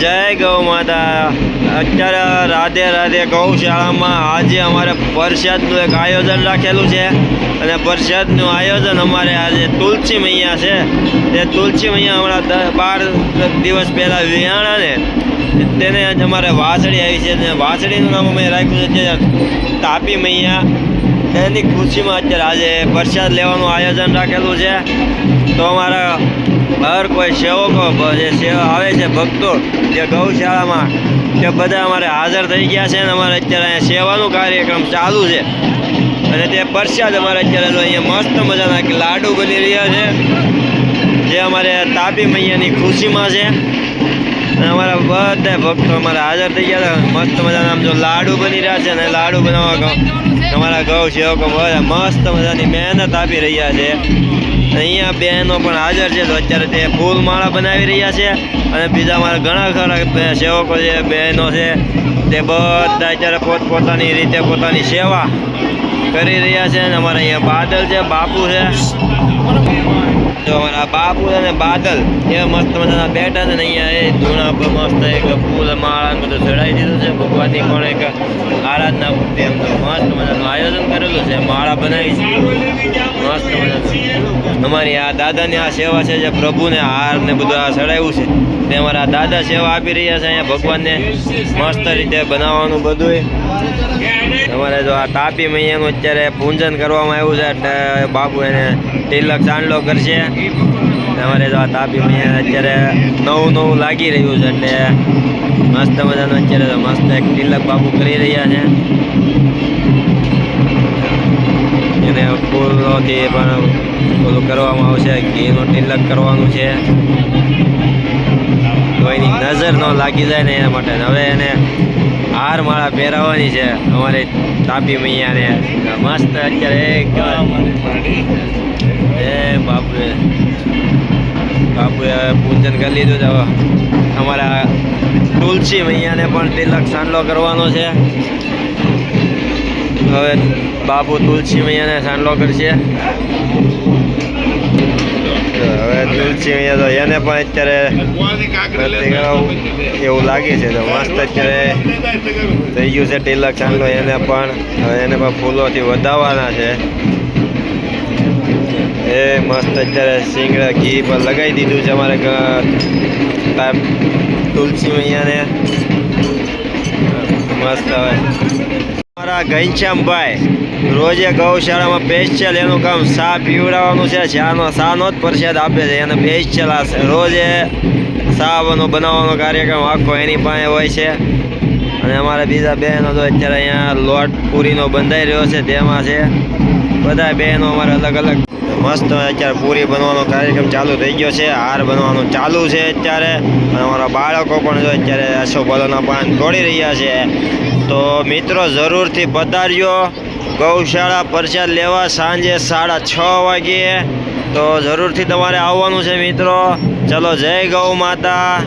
જય ગૌ માતા. અત્યારે રાધે રાધે ગૌશાળામાં આજે અમારે પરસાદનું એક આયોજન રાખેલું છે. અને પરસાદનું આયોજન અમારે આજે તુલસી મૈયા છે. તે તુલસી મૈયા હમણાં બાર દિવસ પહેલાં વિહાણા ને, તેને આજે અમારે વાસળી આવી છે. અને વાસળીનું નામ અમે રાખ્યું છે તાપી મૈયા. તેની ખુશીમાં અત્યારે આજે પ્રસાદ લેવાનું આયોજન રાખેલું છે. તો અમારા હર કોઈ સેવકો જે સેવા આવે છે ભક્તો, જે ગૌશાળામાં, તે બધા અમારે હાજર થઈ ગયા છે અને અમારે અત્યારે અહીંયા સેવાનું કાર્યક્રમ ચાલુ છે. અને તે પ્રસાદ અમારે અત્યારે અહીંયા મસ્ત મજાના લાડુ બની રહ્યા છે. જે અમારે તાપી મૈયાની ખુશીમાં છે. અને અમારા બધા ભક્તો અમારા હાજર થઈ ગયા હતા મસ્ત મજાના આમ જો લાડુ બની રહ્યા છે અને લાડુ બનાવવા અમારા ગૌ સેવકો બધા મસ્ત મજાની મહેનત આપી રહ્યા છે. અહીંયા બહેનો પણ હાજર છે. તો અત્યારે તે ફૂલ માળા બનાવી રહ્યા છે અને બીજા મારા ઘણા ખરા સેવકો છે, બહેનો છે. તે બધા અત્યારે પોતપોતાની રીતે પોતાની સેવા કરી રહ્યા છે અને અમારે અહીંયા બાદલ છે, બાપુ છે. જો અમારા બાપુ અને બાદલ, એ મસ્ત મજાના બેઠા છે ને અહીંયા એ ધૂણા પર મસ્ત એક ફૂલ માળા બધું ચડાવી દીધું છે. ભગવાનની પણ એક આરાધના મૂર્તિ એમ તો મસ્ત મજાનું આયોજન કરેલું છે. માળા બનાવી છે. મસ્ત મજાનું. અમારી આ દાદાની આ સેવા છે જે પ્રભુને હાર ને બધું આ ચડાવ્યું છે. તે અમારા દાદા સેવા આપી રહ્યા છે અહીંયા ભગવાનને મસ્ત રીતે બનાવવાનું બધું અમારે જો આ તાપી મૈયાનું અત્યારે પૂજન કરવામાં આવ્યું છે એટલે બાપુ એને તિલક ચાંદલો કરશે. અમારે જો આ તાપી મૈયા અત્યારે નવું નવું લાગી રહ્યું છે એટલે મસ્ત મજાનું અત્યારે મસ્ત એક તિલક બાપુ કરી રહ્યા છે. એને ફૂલોથી પણ ઓલું કરવામાં આવશે. ઘીનું તિલક કરવાનું છે. કોઈની નજર ન લાગી જાય ને એના માટે. હવે એને હાર માળા પહેરાવવાની છે. અમારે તાપી મૈયાને મસ્ત અત્યારે એ. બાપુએ બાપુએ પૂજન કરી લીધું છે અમારા તુલસી મૈયાને પણ તિલક સાંડલો કરવાનો છે. હવે બાપુ તુલસી મૈયાને સાંડલો કરશે. તો એને પણ અત્યારે એવું લાગે છે. તો મસ્ત અત્યારે થઈ ગયું છે તિલક ચાંદલો. એને પણ એને પણ ફૂલોથી વધાવવાના છે. એ મસ્ત અત્યારે સિંગડા ઘી પર લગાવી દીધું છે અમારે તુલસી મૈયાને મસ્ત હવે. અમારા ઘનશ્યામભાઈ. રોજે ગૌશાળામાં સ્પેશિયલ એનું કામ સા પીવડાવવાનું છે. ચાનો સાનો જ પ્રસાદ આપે છે. એને સ્પેશિયલ આ રોજે સાવાનો બનાવવાનો કાર્યક્રમ આખો એની પાસે હોય છે. અને અમારા બીજા બહેનો તો અત્યારે અહીંયા લોટ પૂરીનો બંધાઈ રહ્યો છે. તેમાં છે. બધા બહેનો અમારે અલગ અલગ. મસ્ત અત્યારે પૂરી બનવાનો કાર્યક્રમ ચાલુ થઈ ગયો છે. હાર બનવાનું ચાલુ છે અત્યારે. અને અમારા બાળકો પણ જો અત્યારે અશોકવાલાના પાન તોડી રહ્યા છે. તો મિત્રો જરૂરથી પધારજો ગૌશાળા પરસાદ લેવા સાંજે સાડા છ વાગ્યે. તો જરૂરથી તમારે આવવાનું છે મિત્રો. ચલો જય ગૌ માતા.